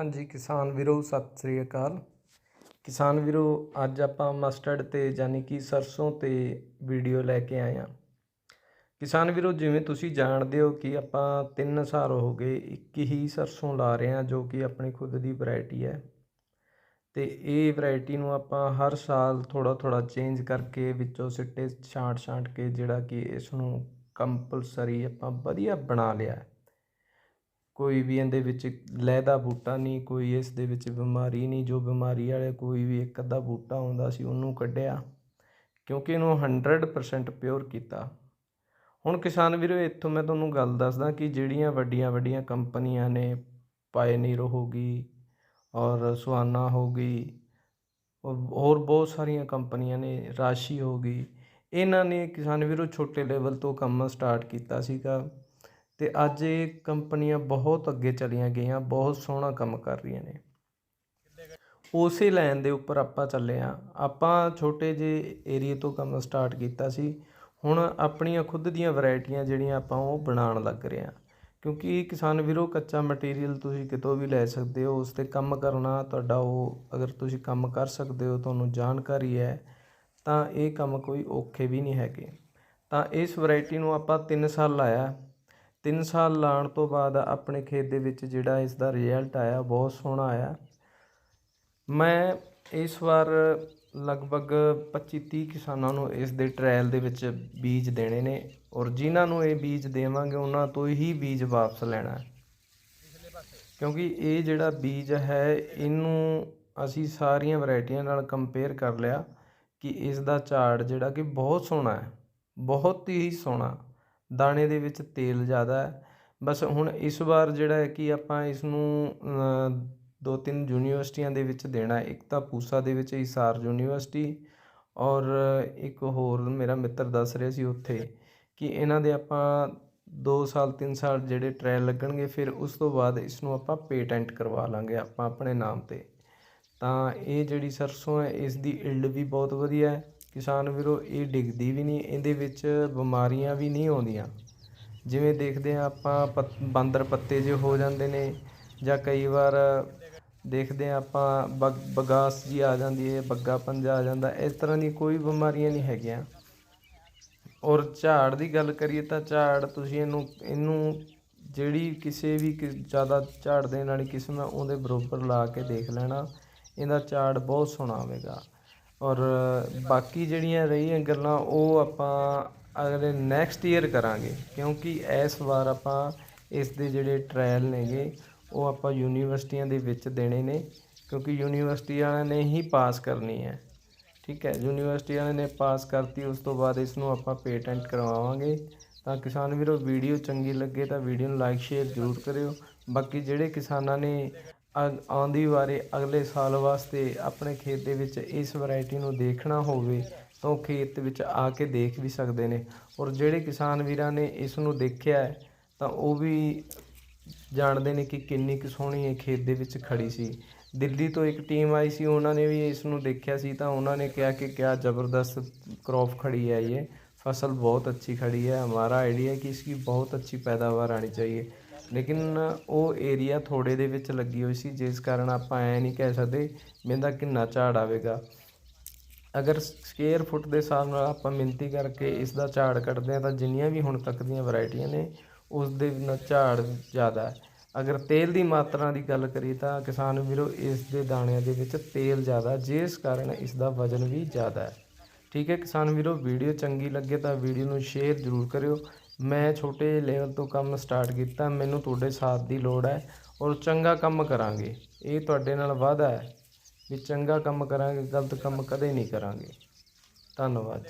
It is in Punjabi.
ਹਾਂਜੀ, ਕਿਸਾਨ ਵੀਰੋ, ਸਤਿ ਸ੍ਰੀ ਅਕਾਲ। ਕਿਸਾਨ ਵੀਰੋ, ਅੱਜ ਆਪਾਂ ਮਸਟਰਡ ਤੇ ਯਾਨੀ ਕਿ ਸਰਸੋਂ ਤੇ ਵੀਡੀਓ ਲੈ ਕੇ ਆਏ ਹਾਂ। ਕਿਸਾਨ ਵੀਰੋ, ਜਿਵੇਂ ਤੁਸੀਂ ਜਾਣਦੇ ਹੋ ਕਿ ਆਪਾਂ 3 ਸਾਲ ਹੋ ਗਏ ਇੱਕ ਹੀ ਸਰਸੋਂ ਲਾ ਰਹੇ ਹਾਂ, ਜੋ ਕਿ ਆਪਣੀ ਖੁਦ ਦੀ ਵੈਰਾਈਟੀ ਹੈ। ਤੇ ਇਹ ਵੈਰਾਈਟੀ ਨੂੰ ਆਪਾਂ ਹਰ ਸਾਲ ਥੋੜਾ ਥੋੜਾ ਚੇਂਜ ਕਰਕੇ ਵਿੱਚੋਂ ਸਿੱਟੇ ਛਾਂਟ ਛਾਂਟ ਕੇ ਜਿਹੜਾ ਕਿ ਇਸ ਨੂੰ ਕੰਪਲਸਰੀ ਆਪਾਂ ਵਧੀਆ ਬਣਾ ਲਿਆ ਹੈ। ਕੋਈ ਵੀ ਇਹਦੇ ਵਿੱਚ ਲਹਿ ਦਾ ਬੂਟਾ ਨਹੀਂ, ਕੋਈ ਇਸ ਦੇ ਵਿੱਚ ਬਿਮਾਰੀ ਨਹੀਂ, ਜੋ ਬਿਮਾਰੀ ਵਾਲੇ ਕੋਈ ਵੀ ਇੱਕ ਅੱਧਾ ਬੂਟਾ ਆਉਂਦਾ ਸੀ ਉਹਨੂੰ ਕੱਢਿਆ, ਕਿਉਂਕਿ ਇਹਨੂੰ 100% ਪਿਓਰ ਕੀਤਾ। ਹੁਣ ਕਿਸਾਨ ਵੀਰੋ, ਇੱਥੋਂ ਮੈਂ ਤੁਹਾਨੂੰ ਗੱਲ ਦੱਸਦਾ ਕਿ ਜਿਹੜੀਆਂ ਵੱਡੀਆਂ ਵੱਡੀਆਂ ਕੰਪਨੀਆਂ ਨੇ ਪਾਇਨੀਰ ਹੋ ਗਈ ਔਰ ਸੁਹਾਨਾ ਹੋ ਗਈ, ਔਰ ਹੋਰ ਬਹੁਤ ਸਾਰੀਆਂ ਕੰਪਨੀਆਂ ਨੇ ਰਾਸ਼ੀ ਹੋ ਗਈ। ਇਹਨਾਂ ਨੇ ਕਿਸਾਨ ਵੀਰੋ, ਛੋਟੇ ਲੈਵਲ ਤੋਂ ਕੰਮ ਸਟਾਰਟ ਕੀਤਾ ਸੀਗਾ। ਅਤੇ ਅੱਜ ਇਹ ਕੰਪਨੀਆਂ ਬਹੁਤ ਅੱਗੇ ਚਲੀਆਂ ਗਈਆਂ, ਬਹੁਤ ਸੋਹਣਾ ਕੰਮ ਕਰ ਰਹੀਆਂ ਨੇ। ਉਸੇ ਲਾਈਨ ਦੇ ਉੱਪਰ ਆਪਾਂ ਚੱਲੇ ਆ ਆਪਾਂ ਛੋਟੇ ਜਿਹੇ ਏਰੀਏ ਤੋਂ ਕੰਮ ਸਟਾਰਟ ਕੀਤਾ ਸੀ। ਹੁਣ ਆਪਣੀਆਂ ਖੁਦ ਦੀਆਂ ਵੈਰਾਈਟੀਆਂ ਜਿਹੜੀਆਂ ਆਪਾਂ ਉਹ ਬਣਾਉਣ ਲੱਗ ਰਹੇ ਆ ਕਿਉਂਕਿ ਕਿਸਾਨ ਵੀਰੋ, ਕੱਚਾ ਮਟੀਰੀਅਲ ਤੁਸੀਂ ਕਿਤੋਂ ਵੀ ਲੈ ਸਕਦੇ ਹੋ, ਉਸ ਤੇ ਕੰਮ ਕਰਨਾ ਤੁਹਾਡਾ ਉਹ, ਅਗਰ ਤੁਸੀਂ ਕੰਮ ਕਰ ਸਕਦੇ ਹੋ, ਤੁਹਾਨੂੰ ਜਾਣਕਾਰੀ ਹੈ, ਤਾਂ ਇਹ ਕੰਮ ਕੋਈ ਔਖੇ ਵੀ ਨਹੀਂ ਹੈਗੇ। ਤਾਂ ਇਸ ਵੈਰਾਈਟੀ ਨੂੰ ਆਪਾਂ 3 ਸਾਲ ਲਾਇਆ। ਤਿੰਨ ਸਾਲ ਲਾਉਣ ਤੋਂ ਬਾਅਦ ਆਪਣੇ ਖੇਤ ਦੇ ਵਿੱਚ ਜਿਹੜਾ ਇਸ ਦਾ ਰਿਜ਼ਲਟ ਆਇਆ, ਬਹੁਤ ਸੋਹਣਾ ਆਇਆ। ਮੈਂ ਇਸ ਵਾਰ ਲਗਭਗ 25 30 ਕਿਸਾਨਾਂ ਨੂੰ ਇਸ ਦੇ ਟ੍ਰਾਇਲ ਦੇ ਵਿੱਚ ਬੀਜ ਦੇਣੇ ਨੇ ਔਰ ਜਿਨ੍ਹਾਂ ਨੂੰ ਇਹ ਬੀਜ ਦੇਵਾਂਗੇ, ਉਹਨਾਂ ਤੋਂ ਹੀ ਬੀਜ ਵਾਪਸ ਲੈਣਾ ਹੈ। ਕਿਉਂਕਿ ਇਹ ਜਿਹੜਾ ਬੀਜ ਹੈ, ਇਹਨੂੰ ਅਸੀਂ ਸਾਰੀਆਂ ਵੈਰਾਈਟੀਆਂ ਨਾਲ ਕੰਪੇਅਰ ਕਰ ਲਿਆ ਕਿ ਇਸ ਦਾ ਝਾੜ ਜਿਹੜਾ ਕਿ ਬਹੁਤ ਸੋਹਣਾ ਹੈ, ਬਹੁਤ ਹੀ ਸੋਹਣਾ। ਦਾਣੇ ਦੇ ਵਿੱਚ ਤੇਲ ਜ਼ਿਆਦਾ ਹੈ। ਬਸ ਹੁਣ ਇਸ ਵਾਰ ਜਿਹੜਾ ਹੈ ਕਿ ਆਪਾਂ ਇਸ ਨੂੰ ਦੋ ਤਿੰਨ ਯੂਨੀਵਰਸਿਟੀਆਂ ਦੇ ਵਿੱਚ ਦੇਣਾ ਇੱਕ ਤਾਂ ਪੂਸਾ ਦੇ ਵਿੱਚ ਹਿਸਾਰ ਯੂਨੀਵਰਸਿਟੀ ਔਰ ਇੱਕ ਹੋਰ ਮੇਰਾ ਮਿੱਤਰ ਦੱਸ ਰਿਹਾ ਸੀ ਉੱਥੇ ਕਿ ਇਹਨਾਂ ਦੇ ਆਪਾਂ 2 ਸਾਲ 3 ਸਾਲ ਜਿਹੜੇ ਟ੍ਰਾਇਲ ਲੱਗਣਗੇ, ਫਿਰ ਉਸ ਤੋਂ ਬਾਅਦ ਇਸ ਨੂੰ ਆਪਾਂ ਪੇਟੈਂਟ ਕਰਵਾ ਲਾਂਗੇ ਆਪਾਂ ਆਪਣੇ ਨਾਮ ਤੇ। ਤਾਂ ਇਹ ਜਿਹੜੀ ਸਰਸੋਂ ਹੈ, ਇਸ ਦੀ ਇਲਡ ਵੀ ਬਹੁਤ ਵਧੀਆ ਹੈ। ਕਿਸਾਨ ਵੀਰੋ, ਇਹ ਡਿੱਗਦੀ ਵੀ ਨਹੀਂ, ਇਹਦੇ ਵਿੱਚ ਬਿਮਾਰੀਆਂ ਵੀ ਨਹੀਂ ਆਉਂਦੀਆਂ। ਜਿਵੇਂ ਦੇਖਦੇ ਹਾਂ ਆਪਾਂ, ਪਤ- ਬਾਂਦਰ ਪੱਤੇ ਜੇ ਹੋ ਜਾਂਦੇ ਨੇ, ਜਾਂ ਕਈ ਵਾਰ ਦੇਖਦੇ ਹਾਂ ਆਪਾਂ, ਬਗ, ਬਗਾਸ ਜੀ ਆ ਜਾਂਦੀ ਹੈ, ਬੱਗਾ ਪੰਜਾ ਆ ਜਾਂਦਾ, ਇਸ ਤਰ੍ਹਾਂ ਦੀ ਕੋਈ ਬਿਮਾਰੀਆਂ ਨਹੀਂ ਹੈਗੀਆਂ। ਔਰ ਝਾੜ ਦੀ ਗੱਲ ਕਰੀਏ ਤਾਂ ਝਾੜ ਤੁਸੀਂ ਇਹਨੂੰ ਇਹਨੂੰ ਜਿਹੜੀ ਕਿਸੇ ਵੀ ਜ਼ਿਆਦਾ ਝਾੜ ਦੇਣ ਵਾਲੀ ਕਿਸਮ ਹੈ, ਉਹਦੇ ਬਰੋਬਰ ਲਾ ਕੇ ਦੇਖ ਲੈਣਾ। ਇਹਦਾ ਝਾੜ ਬਹੁਤ ਸੋਹਣਾ ਆਵੇਗਾ ਔਰ ਬਾਕੀ ਜਿਹੜੀਆਂ ਰਹੀਆਂ ਗੱਲਾਂ, ਉਹ ਆਪਾਂ ਅਗਲੇ ਨੈਕਸਟ ਈਅਰ ਕਰਾਂਗੇ। ਕਿਉਂਕਿ ਇਸ ਵਾਰ ਆਪਾਂ ਇਸ ਦੇ ਜਿਹੜੇ ਟ੍ਰਾਇਲ ਨੇਗੇ, ਉਹ ਆਪਾਂ ਯੂਨੀਵਰਸਿਟੀਆਂ ਦੇ ਵਿੱਚ ਦੇਣੇ ਨੇ। ਕਿਉਂਕਿ ਯੂਨੀਵਰਸਿਟੀ ਵਾਲਿਆਂ ਨੇ ਹੀ ਪਾਸ ਕਰਨੀ ਹੈ। ਠੀਕ ਹੈ, ਯੂਨੀਵਰਸਿਟੀ ਵਾਲਿਆਂ ਨੇ ਪਾਸ ਕਰਤੀ, ਉਸ ਤੋਂ ਬਾਅਦ ਇਸ ਨੂੰ ਆਪਾਂ ਪੇਟੈਂਟ ਕਰਵਾਵਾਂਗੇ। ਤਾਂ ਕਿਸਾਨ ਵੀਰੋ ਵੀਡੀਓ ਚੰਗੀ ਲੱਗੇ ਤਾਂ ਵੀਡੀਓ ਨੂੰ ਲਾਈਕ ਸ਼ੇਅਰ ਜ਼ਰੂਰ ਕਰਿਓ। ਬਾਕੀ ਜਿਹੜੇ ਕਿਸਾਨਾਂ ਨੇ ਅਗ ਆਉਂਦੀ ਵਾਰੇ ਅਗਲੇ ਸਾਲ ਵਾਸਤੇ ਆਪਣੇ ਖੇਤ ਦੇ ਵਿੱਚ ਇਸ ਵੈਰਾਈਟੀ ਨੂੰ ਦੇਖਣਾ ਹੋਵੇ ਤਾਂ ਉਹ ਖੇਤ ਵਿੱਚ ਆ ਕੇ ਦੇਖ ਵੀ ਸਕਦੇ ਨੇ। ਔਰ ਜਿਹੜੇ ਕਿਸਾਨ ਵੀਰਾਂ ਨੇ ਇਸ ਨੂੰ ਦੇਖਿਆ ਤਾਂ ਉਹ ਵੀ ਜਾਣਦੇ ਨੇ ਕਿ ਕਿੰਨੀ ਕੁ ਸੋਹਣੀ ਇਹ ਖੇਤ ਦੇ ਵਿੱਚ ਖੜੀ ਸੀ। ਦਿੱਲੀ ਤੋਂ ਇੱਕ ਟੀਮ ਆਈ ਸੀ, ਉਹਨਾਂ ਨੇ ਵੀ ਇਸ ਨੂੰ ਦੇਖਿਆ ਸੀ, ਤਾਂ ਉਹਨਾਂ ਨੇ ਕਿਹਾ ਕਿ ਕਿਆ ਜ਼ਬਰਦਸਤ ਕ੍ਰੌਪ ਖੜੀ ਹੈ ਇਹ। ਫਸਲ ਬਹੁਤ ਅੱਛੀ खड़ी ਹੈ। ਹਮਾਰਾ ਆਈਡੀਆ ਕਿ ਇਸ ਦੀ ਬਹੁਤ ਅੱਛੀ ਪੈਦਾਵਾਰ आनी ਚਾਹੀਏ। ਲੇਕਿਨ ਉਹ ਏਰੀਆ ਥੋੜੇ ਦੇ ਵਿੱਚ ਲੱਗੀ ਹੋਈ ਸੀ, ਜਿਸ ਕਾਰਨ ਆਪਾਂ ਐ ਨਹੀਂ ਕਹਿ ਸਕਦੇ ਮਹਿੰਦਾ ਕਿੰਨਾ ਝਾੜ ਆਵੇਗਾ। ਅਗਰ ਸਕੁਅਰ ਫੁੱਟ ਦੇ ਹਿਸਾਬ ਨਾਲ ਆਪਾਂ ਮਿਣਤੀ ਕਰਕੇ ਇਸ ਦਾ ਝਾੜ ਕੱਢਦੇ ਹਾਂ ਤਾਂ ਜਿੰਨੀਆਂ ਵੀ ਹੁਣ ਤੱਕ ਦੀਆਂ ਵੈਰਾਈਟੀਆਂ ਨੇ ਉਸ ਦੇ ਨਾਲ ਝਾੜ ਜ਼ਿਆਦਾ ਹੈ। ਅਗਰ ਤੇਲ ਦੀ ਮਾਤਰਾ ਦੀ ਗੱਲ ਕਰੀਏ ਤਾਂ ਕਿਸਾਨ ਵੀਰੋ ਇਸ ਦੇ ਦਾਣਿਆਂ ਦੇ ਵਿੱਚ ਤੇਲ ਜ਼ਿਆਦਾ ਜਿਸ ਕਾਰਨ ਇਸ ਦਾ ਵਜ਼ਨ ਵੀ ਜ਼ਿਆਦਾ ਹੈ। ਠੀਕ ਹੈ ਕਿਸਾਨ ਵੀਰੋ, ਵੀਡੀਓ ਚੰਗੀ ਲੱਗੇ ਤਾਂ ਵੀਡੀਓ ਨੂੰ ਸ਼ੇਅਰ ਜ਼ਰੂਰ ਕਰਿਓ। ਮੈਂ ਛੋਟੇ ਲੈਵਲ ਤੋਂ ਕੰਮ ਸਟਾਰਟ ਕੀਤਾ, ਮੈਨੂੰ ਤੁਹਾਡੇ ਸਾਥ ਦੀ ਲੋੜ ਹੈ ਔਰ ਚੰਗਾ ਕੰਮ ਕਰਾਂਗੇ। ਇਹ ਤੁਹਾਡੇ ਨਾਲ ਵਾਅਦਾ ਹੈ ਵੀ ਚੰਗਾ ਕੰਮ ਕਰਾਂਗੇ, ਗਲਤ ਕੰਮ ਕਦੇ ਨਹੀਂ ਕਰਾਂਗੇ। ਧੰਨਵਾਦ।